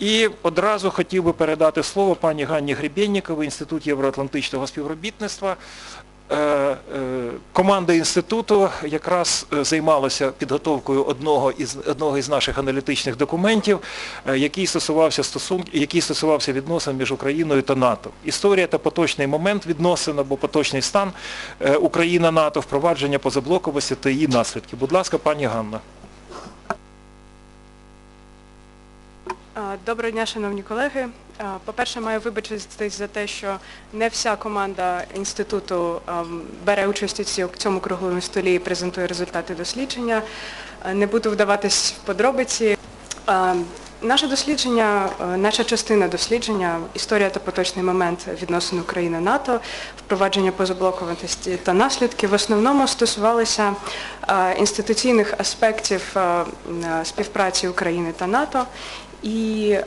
І одразу хотів би передати слово пані Ганні Гребєнніковій, Інститут євроатлантичного співробітництва. Е, е, Команда інституту якраз е, займалася підготовкою одного із, одного із наших аналітичних документів, який стосувався, стосунк, який стосувався відносин між Україною та НАТО. Історія та поточний момент відносин або поточний стан Україна-НАТО, впровадження позаблоковості та її наслідки. Будь ласка, пані Ганна. Доброго дня, шановні колеги. По-перше, маю вибачитись за те, що не вся команда інституту бере участь у цьому круглому столі і презентує результати дослідження. Не буду вдаватись в подробиці. Наше дослідження, е, наша частина дослідження «Історія та поточний момент відносин України-НАТО», впровадження позаблоковості та наслідки в основному стосувалися е, інституційних аспектів е, е, співпраці України та НАТО і е,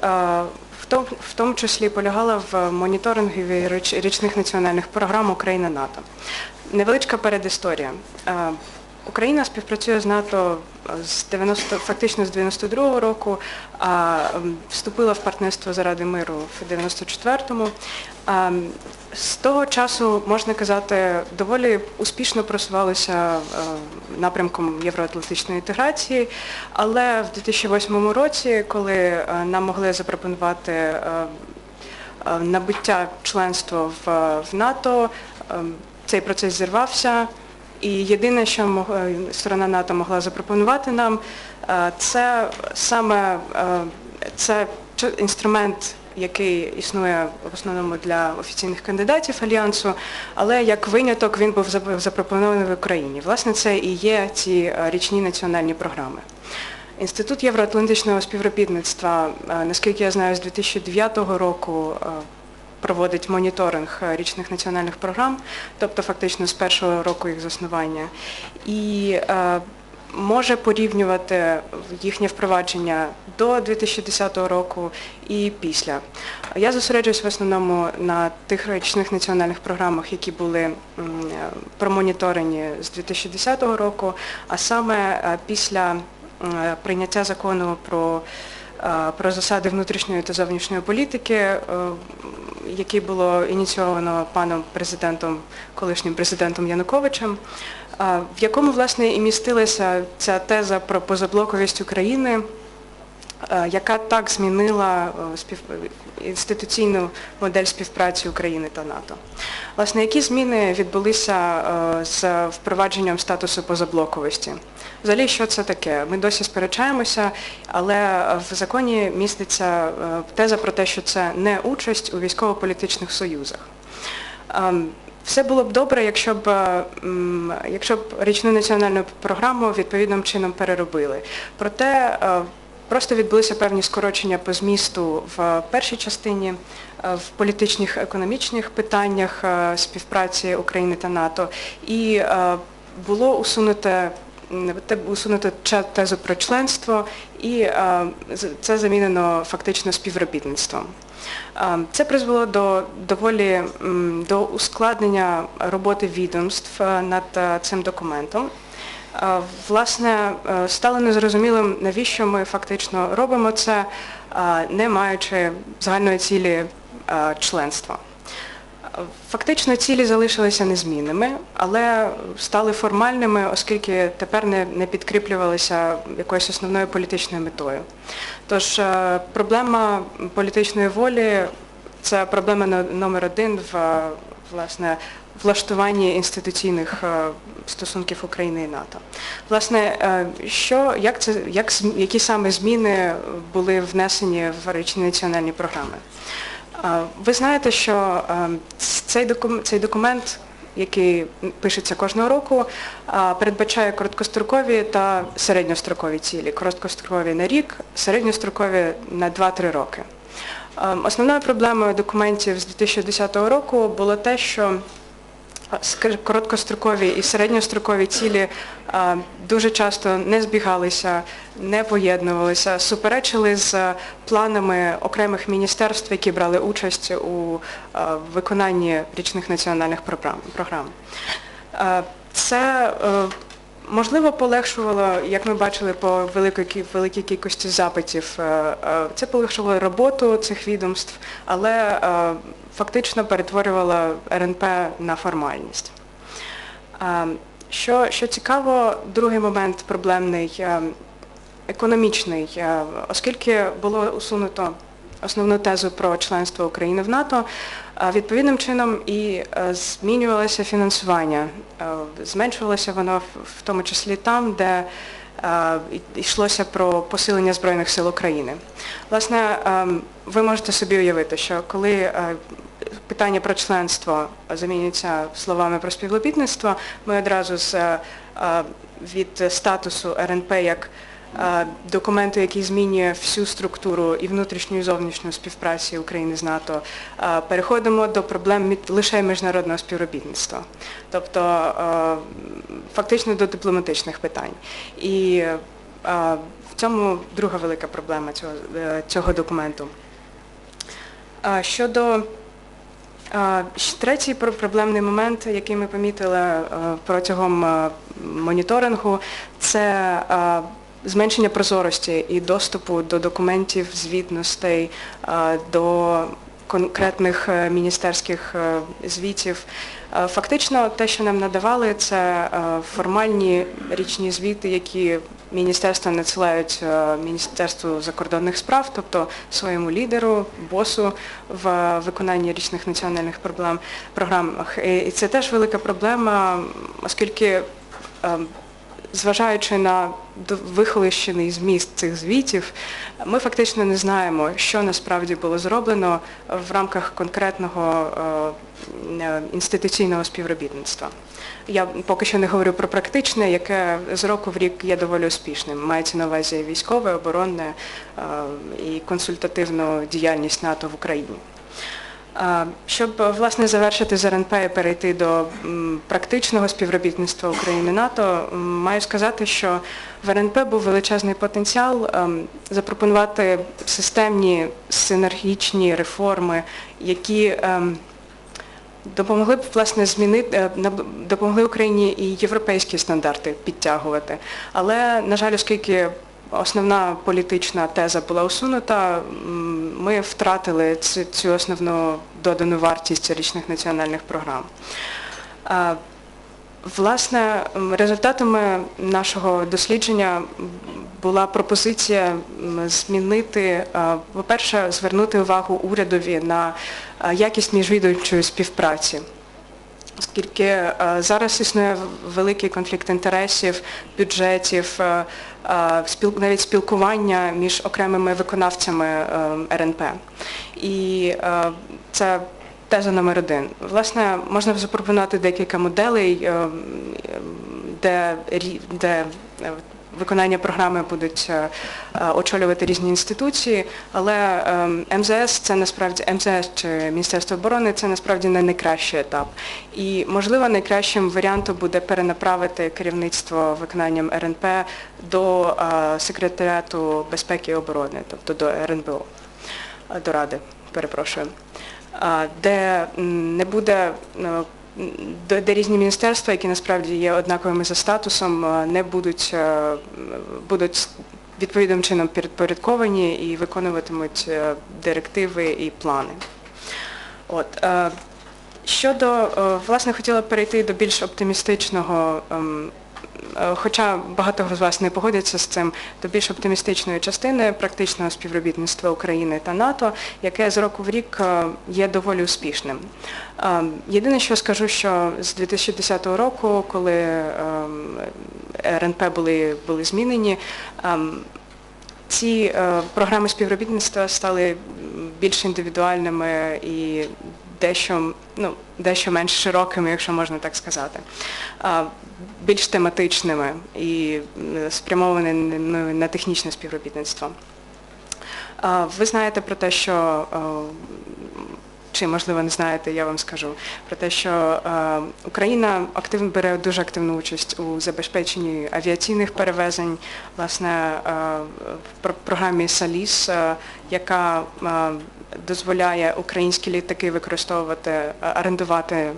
в тому, числі полягала в моніторингові річ- річних національних програм Україна-НАТО. Невеличка передісторія. Україна співпрацює з НАТО з 90, фактично з 92-го року, а ем, вступила в партнерство заради миру в 94-му. З того часу, можна казати, доволі успішно просувалися напрямком євроатлантичної інтеграції, але в 2008 році, коли нам могли запропонувати набуття членства в, НАТО, е, цей процес зірвався. І єдине, що е, сторона НАТО могла запропонувати нам, е, це саме е, це інструмент, який існує в основному для офіційних кандидатів альянсу, але як виняток він був запропонований в Україні. Власне, це і є ці річні національні програми. Інститут євроатлантичного співробітництва, наскільки я знаю, з 2009 року проводить моніторинг е, річних національних програм, тобто фактично з першого року їх заснування, і е, може порівнювати їхнє впровадження до 2010 року і після. Я зосереджуюсь в основному на тих річних національних програмах, які були промоніторені з 2010 року, а саме е, після прийняття закону про про засади внутрішньої та зовнішньої політики, е, який було ініційовано паном президентом, колишнім президентом Януковичем, е, в якому власне і містилася ця теза про позаблоковість України, е, яка так змінила е, інституційну модель співпраці України та НАТО. Власне, які зміни відбулися е, з впровадженням статусу позаблоковості? Взагалі, що це таке? Ми досі сперечаємося, але в законі міститься е, теза про те, що це не участь у військово-політичних союзах. Ем, Все було б добре, якщо б, е, якщо б річну національну програму відповідним чином переробили. Проте е, просто відбулися певні скорочення по змісту в першій частині, е, в політичних економічних питаннях е, співпраці України та НАТО. І е, було усунуте м, усунуто тезу про членство і це замінено фактично співробітництвом. Це призвело до доволі до ускладнення роботи відомств над цим документом. Е, Власне, е, стало незрозумілим, навіщо ми фактично робимо це, е, не маючи загальної цілі членства. Фактично цілі залишилися незмінними, але стали формальними, оскільки тепер не, підкріплювалися якоюсь основною політичною метою. Тож проблема політичної волі це проблема номер один в власне влаштуванні інституційних е, стосунків України і НАТО. Власне, е, що, як це, як, які саме зміни були внесені в річні національні програми? Е, Ви знаєте, що цей документ, цей документ, який пишеться кожного року, передбачає короткострокові та середньострокові цілі. Короткострокові на рік, середньострокові на 2-3 роки. Е, Основною проблемою документів з 2010 року було те, що короткострокові і середньострокові цілі дуже часто не збігалися, не поєднувалися, суперечили з планами окремих міністерств, які брали участь у виконанні річних національних програм. Це е, Можливо, полегшувало, як ми бачили по великій, великій кількості запитів, е, е, це полегшувало роботу цих відомств, але е, фактично перетворювало РНП на формальність. Що, що цікаво, другий момент проблемний, економічний, оскільки було усунуто основну тезу про членство України в НАТО, відповідним чином і е, змінювалося фінансування. Е, Зменшувалося воно в- тому числі там, де е, йшлося про посилення Збройних сил України. Власне, е, ви можете собі уявити, що коли питання про членство замінюється словами про співробітництво, ми одразу з, від статусу РНП як документу, який змінює всю структуру і внутрішню, і зовнішню співпраці України з НАТО, е, переходимо до проблем лише міжнародного співробітництва, тобто е, фактично до дипломатичних питань. І е, в цьому друга велика проблема цього, е, цього документу. Щодо Третій проблемний момент, який ми помітили е, протягом е, моніторингу, це е, зменшення прозорості і доступу до документів, звітностей, е, до конкретних е, міністерських е, звітів. Фактично, те, що нам надавали, це формальні річні звіти, які міністерства надсилають Міністерству закордонних справ, тобто своєму лідеру, босу в виконанні річних національних проблем програмах. І це теж велика проблема, оскільки е, зважаючи на вихолощений зміст цих звітів, ми фактично не знаємо, що насправді було зроблено в рамках конкретного е, інституційного співробітництва. Я поки що не говорю про практичне, яке з року в рік є доволі успішним. Мається на увазі військове, оборонне е, і консультативну діяльність НАТО в Україні. Щоб власне завершити з РНП і перейти до практичного співробітництва України НАТО, маю сказати, що в РНП був величезний потенціал ем, запропонувати системні синергічні реформи, які ем, допомогли б власне змінити е, допомогли Україні і європейські стандарти підтягувати. Але на жаль, оскільки основна політична теза була усунута, ми втратили цю, основну додану вартість річних національних програм. Власне, результатами нашого дослідження була пропозиція змінити, по-перше, звернути увагу урядові на якість міжвідомчої співпраці. Оскільки е, зараз існує великий конфлікт інтересів, бюджетів, е, е, навіть спілкування між окремими виконавцями РНП. І це теза номер один. Власне, можна запропонувати декілька моделей, де, де виконання програми будуть е, е, очолювати різні інституції, але е, МЗС це насправді МЗС чи Міністерство оборони це насправді не найкращий етап. І можливо найкращим варіантом буде перенаправити керівництво виконанням РНП до е, секретаріату безпеки і оборони, тобто до РНБО, до Ради, перепрошую, де не буде де, де різні міністерства, які насправді є однаковими за статусом, е, не будуть, е, будуть відповідним чином підпорядковані і виконуватимуть е, директиви і плани. От, щодо, власне, хотіла перейти до більш оптимістичного, ем, хоча багато з вас не погодяться з цим, до більш оптимістичної частини практичного співробітництва України та НАТО, яке з року в рік е, є доволі успішним. Ем, Єдине, що скажу, що з 2010 року, коли ем, РНП були, були змінені, ем, ці е, програми співробітництва стали більш індивідуальними і дещо, ну, дещо менш широкими, якщо можна так сказати, більш тематичними і спрямованими на технічне співробітництво. Ви знаєте про те, що чи можливо не знаєте, я вам скажу про те, що Україна активно бере дуже активну участь у забезпеченні авіаційних перевезень, власне, в програмі Саліс, яка е, дозволяє українські літаки використовувати, е, орендувати е,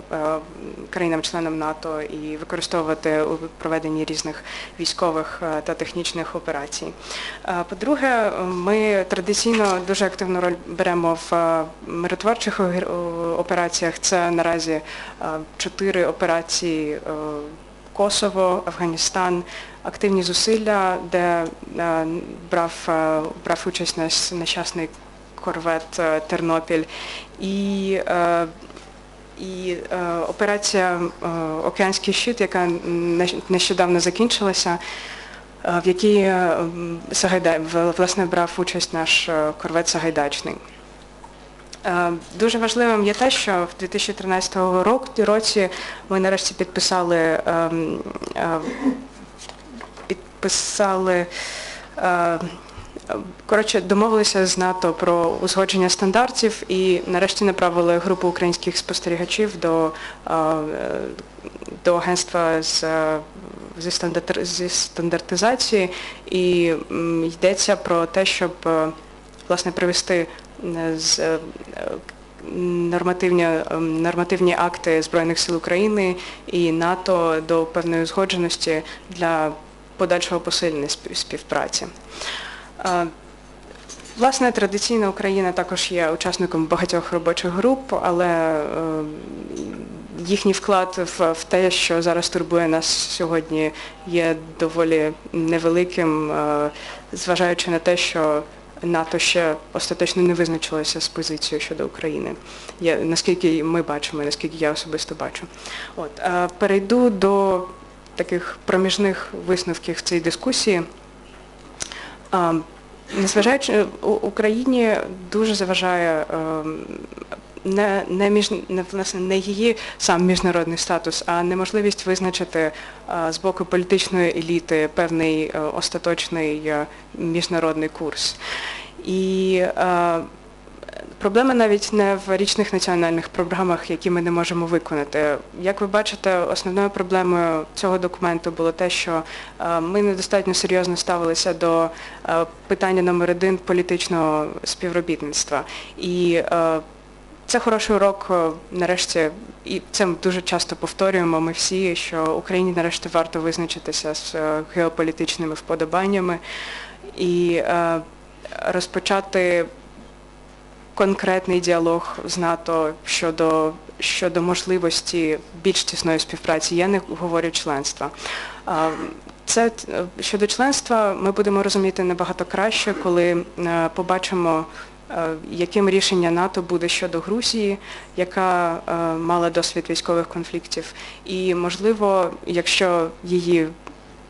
країнам-членам НАТО і використовувати у проведенні різних військових та технічних операцій. По-друге, ми традиційно дуже активну роль беремо в миротворчих операціях. Це наразі чотири операції Косово, Афганістан, активні зусилля, де е, брав, е, брав участь наш нещасний корвет е, Тернопіль. І, і операція Океанський щит, яка нещодавно закінчилася, в якій Сагайда, власне брав участь наш корвет Сагайдачний. Дуже важливим є те, що в 2013 році ми нарешті підписали, ем, е, коротше, домовилися з НАТО про узгодження стандартів і нарешті направили групу українських спостерігачів до, е, до агентства з, е, зі, стандарти- зі стандартизації. І йдеться про те, щоб власне привести з нормативні, нормативні акти Збройних сил України і НАТО до певної узгодженості для подальшого посилення спів- співпраці. Е, Власне, традиційно Україна також є учасником багатьох робочих груп, але е, їхній вклад в, те, що зараз турбує нас сьогодні, є доволі невеликим, е, зважаючи на те, що НАТО ще остаточно не визначилося з позицією щодо України. Наскільки ми бачимо, наскільки я особисто бачу. От, перейду до таких проміжних висновків в цій дискусії. Незважаючи Україні дуже заважає ем, не, не, між, не, власне, не її сам міжнародний статус, а неможливість визначити е, з боку політичної еліти певний е, остаточний е, міжнародний курс. І е, Проблема навіть не в річних національних програмах, які ми не можемо виконати. Як ви бачите, основною проблемою цього документу було те, що е, ми недостатньо серйозно ставилися до е, питання номер один політичного співробітництва. І е, це хороший урок, нарешті, і це ми дуже часто повторюємо ми всі, що Україні нарешті варто визначитися з геополітичними вподобаннями і розпочати конкретний діалог з НАТО щодо, щодо можливості більш тісної співпраці. Я не говорю членства. Це щодо членства ми будемо розуміти набагато краще, коли е, побачимо, е, яким рішення НАТО буде щодо Грузії, яка е, мала досвід військових конфліктів. І, можливо, якщо її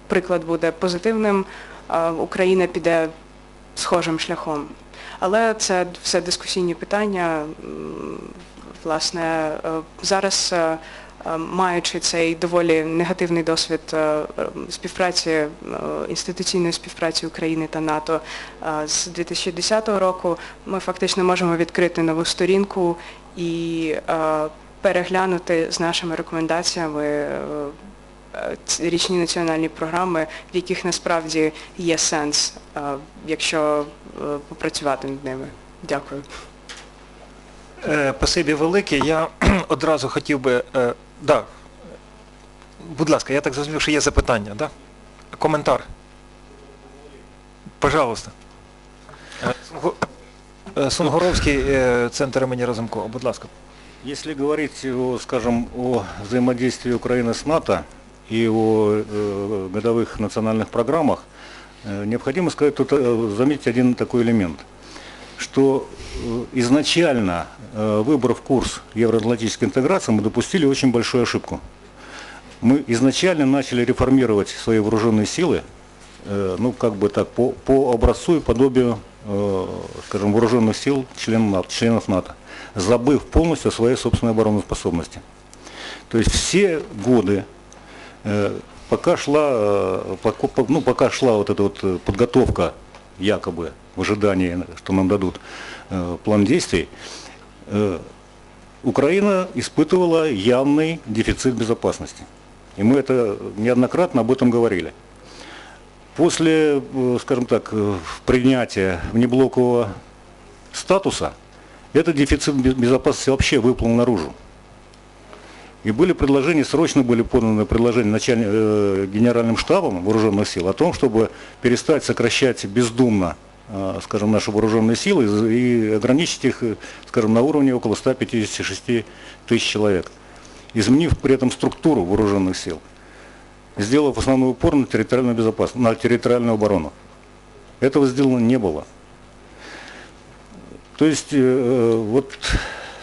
приклад буде позитивним, Україна піде схожим шляхом. Але це все дискусійні питання. Власне, е, зараз, е, е, маючи цей доволі негативний досвід співпраці, інституційної співпраці України та НАТО з 2010 року, ми фактично можемо відкрити нову сторінку і переглянути з нашими рекомендаціями ці річні національні програми, в яких насправді є сенс, е, якщо е, попрацювати над ними. Дякую. Е, Спасибі велике. Я одразу хотів би. Да. Будь ласка, я так зрозумів, що є запитання, да? Коментар. Пожалуйста. Сунго- Сунгоровський, е, центр імені Разумкова. Будь ласка. Если говорить, о, скажем, о взаимодействии Украины с НАТО и о э, годовых национальных программах, э, необходимо сказать, тут э, заметить один такой элемент, что изначально, выбрав курс евроатлантической интеграции, мы допустили очень большую ошибку. Мы изначально начали реформировать свои вооруженные силы, ну, как бы так, по, по образцу и подобию, скажем, вооруженных сил членов членов НАТО, забыв полностью о своей собственной обороноспособности. То есть все годы, пока шла, э, ну, пока шла вот эта вот э, подготовка, якобы, в ожидании, что нам дадут э, план действий, э, Украина испытывала явный дефицит безопасности. И мы это неоднократно об этом говорили. После, э, скажем так, э, принятия внеблокового статуса, этот дефицит бе- безопасности вообще выплыл наружу. И были предложения, срочно были поданы предложения начальни- э, генеральным штабом вооруженных сил о том, чтобы перестать сокращать бездумно, э, скажем, наши вооруженные силы и ограничить их, э, скажем, на уровне около 156 тысяч человек, изменив при этом структуру вооруженных сил, сделав основной упор на территориальную безопасность, на территориальную оборону. Этого сделано не было. То есть, э, вот,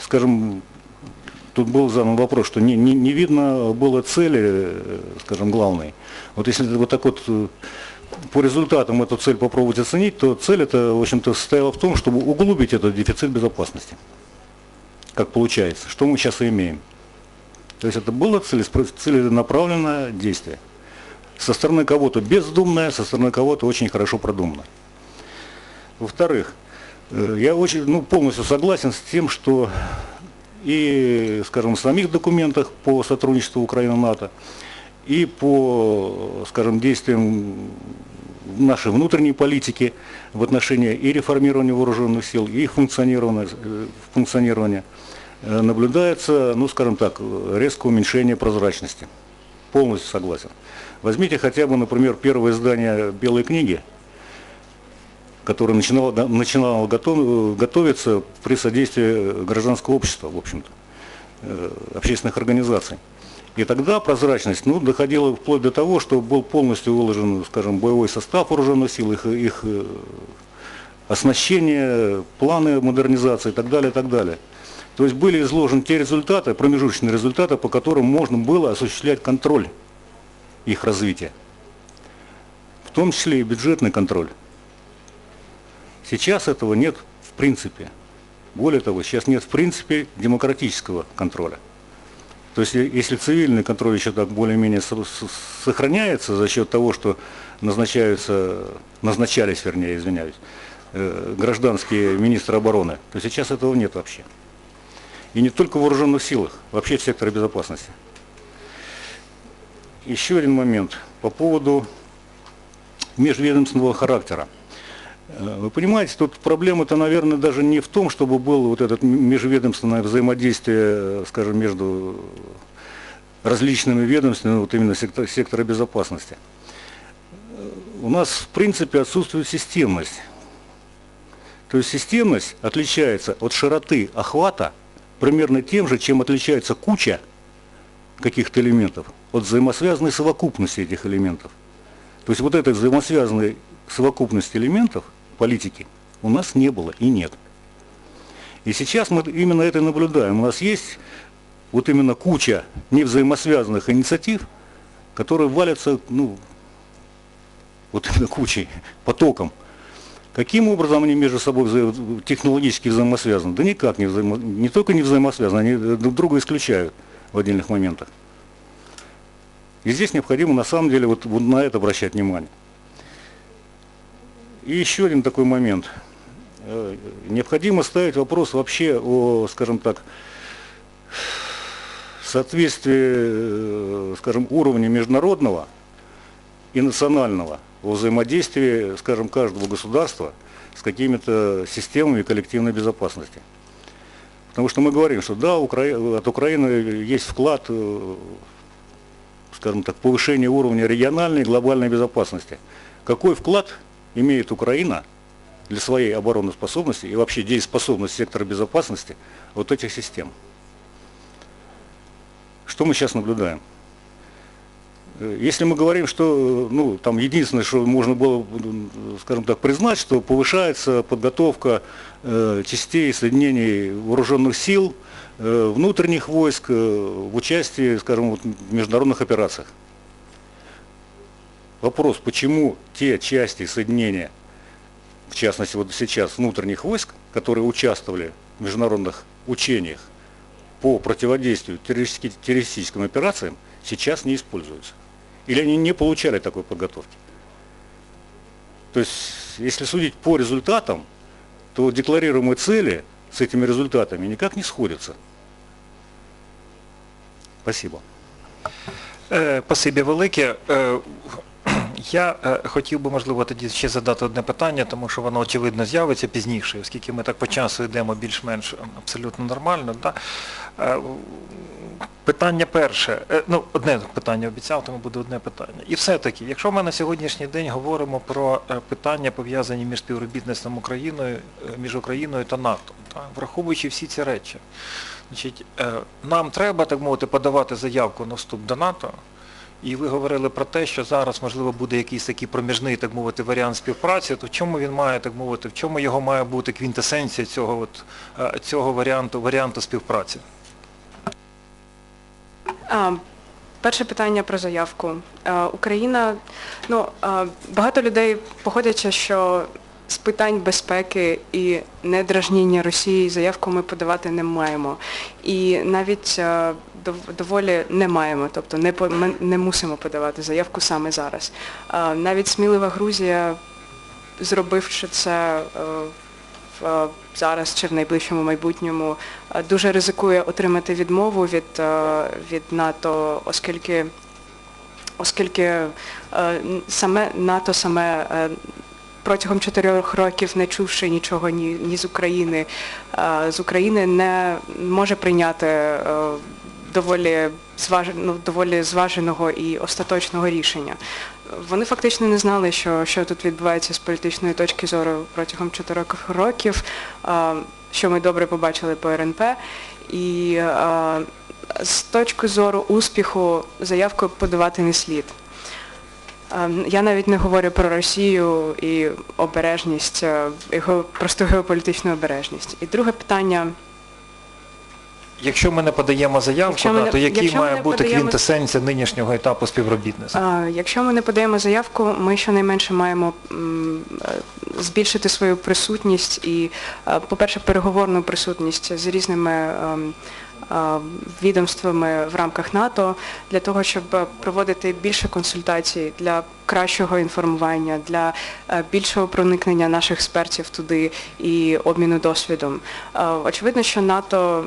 скажем, тут был задан вопрос, что не, не, не видно было цели, э, скажем, главной. Вот если вот так вот э, по результатам эту цель попробовать оценить, то цель это, в общем-то, состояла в том, чтобы углубить этот дефицит безопасности. Как получается, что мы сейчас и имеем. То есть это было целенаправленное действие. Со стороны кого-то бездумное, со стороны кого-то очень хорошо продуманное. Во-вторых, э, я очень, ну, полностью согласен с тем, что и, скажем, в самих документах по сотрудничеству Украины-НАТО, и по, скажем, действиям нашей внутренней политики в отношении и реформирования вооруженных сил, и их функционирования, э, функционирования э, наблюдается, ну, скажем так, резкое уменьшение прозрачности. Полностью согласен. Возьмите хотя бы, например, первое издание Белой книги, которое начинало, да, начинало готов- готовиться при содействии гражданского общества, в общем-то, э, общественных организаций. И тогда прозрачность ну, доходила вплоть до того, что был полностью выложен, скажем, боевой состав вооруженных сил, их, их э, оснащение, планы модернизации и так далее, и так далее. То есть были изложены те результаты, промежуточные результаты, по которым можно было осуществлять контроль их развития. В том числе и бюджетный контроль. Сейчас этого нет в принципе. Более того, сейчас нет в принципе демократического контроля. То есть е- если цивильный контроль еще так более-менее сохраняется за счет того, что назначаются, назначались, вернее, извиняюсь, э, гражданские министры обороны, то сейчас этого нет вообще. И не только в вооруженных силах, вообще в секторе безопасности. Еще один момент по поводу межведомственного характера. Э, Вы понимаете, тут проблема-то, наверное, даже не в том, чтобы было вот это межведомственное взаимодействие, э, скажем, между различными ведомствами, вот именно сектор- сектора безопасности. Э, У нас, в принципе, отсутствует системность. То есть системность отличается от широты охвата примерно тем же, чем отличается куча каких-то элементов от взаимосвязанной совокупности этих элементов. То есть вот этой взаимосвязанной совокупности элементов политики у нас не было и нет. И сейчас мы именно это наблюдаем. У нас есть вот именно куча невзаимосвязанных инициатив, которые валятся, ну, вот именно кучей, потоком. Каким образом они между собой взаи- технологически взаимосвязаны? Да никак не, взаимо... не только не взаимосвязаны, они друг друга исключают в отдельных моментах. И здесь необходимо на самом деле вот, вот на это обращать внимание. И еще один такой момент. Э, Необходимо ставить вопрос вообще о, скажем так, соответствии, э, скажем, уровня международного и национального во взаимодействии, скажем, каждого государства с какими-то системами коллективной безопасности. Потому что мы говорим, что да, от Украины есть вклад, э, скажем так, повышение уровня региональной и глобальной безопасности. Какой вклад имеет Украина для своей обороноспособности и вообще дееспособности сектора безопасности вот этих систем? Что мы сейчас наблюдаем? Э, Если мы говорим, что э, ну, там единственное, что можно было, скажем так, признать, что повышается подготовка э, частей соединений вооруженных сил, э, внутренних войск э, в участии, скажем, вот, в международных операциях. Вопрос, почему те части соединения, в частности вот сейчас внутренних войск, которые участвовали в международных учениях по противодействию террористически- террористическим операциям, сейчас не используются. Или они не получали такой подготовки. То есть, если судить по результатам, то декларируемые цели с этими результатами никак не сходятся. Спасибо. Е, Спасибі велике. Я е, хотів би, можливо, тоді ще задати одне питання, тому що воно очевидно з'явиться пізніше, оскільки ми так по часу йдемо більш-менш ем, абсолютно нормально. Да? Е, Питання перше, Е, ну одне питання обіцяв, тому буде одне питання. І все-таки, якщо ми на сьогоднішній день говоримо про питання, пов'язані між співробітництвом Україною, між Україною та НАТО, та, враховуючи всі ці речі, значить, нам треба, так мовити, подавати заявку на вступ до НАТО. І ви говорили про те, що зараз, можливо, буде якийсь такий проміжний, так мовити, варіант співпраці, то в чому він має, так мовити, в чому його має бути квінтесенція цього, от, е, цього варіанту, варіанту співпраці? А, перше питання про заявку. А, Україна, ну, а, багато людей походяться, що з питань безпеки і недражніння Росії заявку ми подавати не маємо. І навіть а, доволі не маємо, тобто не, ми не мусимо подавати заявку саме зараз. Навіть смілива Грузія, зробивши це е, е, зараз чи в найближчому майбутньому, е, дуже ризикує отримати відмову від, від НАТО, оскільки, оскільки саме НАТО саме протягом чотирьох років не чувши нічого ні, ні з України, з України не може прийняти доволі, зваж... ну, доволі зваженого і остаточного рішення. Вони фактично не знали, що, що тут відбувається з політичної точки зору протягом чотирьох років, що ми добре побачили по РНП. І з точки зору успіху заявку подавати не слід. Я навіть не говорю про Росію і обережність, його просто геополітичну обережність. І друге питання. Якщо ми не подаємо заявку, Якщо ми то який має бути подаємо- квінтесенція нинішнього етапу співробітництва? Якщо ми не подаємо заявку, ми щонайменше маємо е, збільшити свою присутність і, е, по-перше, переговорну присутність з різними ем, відомствами в рамках НАТО для того, щоб проводити більше консультацій для кращого інформування, для е, більшого проникнення наших експертів туди і обміну досвідом. Е, Очевидно, що НАТО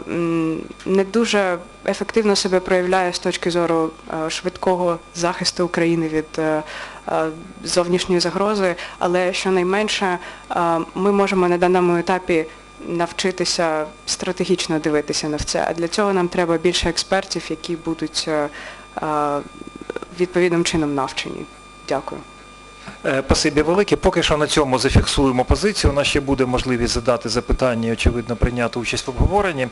не дуже ефективно себе проявляє з точки зору е, швидкого захисту України від е, е, зовнішньої загрози, але щонайменше е, ми можемо на даному етапі навчитися стратегічно дивитися на це. А для цього нам треба більше експертів, які будуть е, е, відповідним чином навчені. Дякую. Пасибі велике. Поки що на цьому зафіксуємо позицію. У нас ще буде можливість задати запитання і, очевидно, прийняти участь в обговоренні.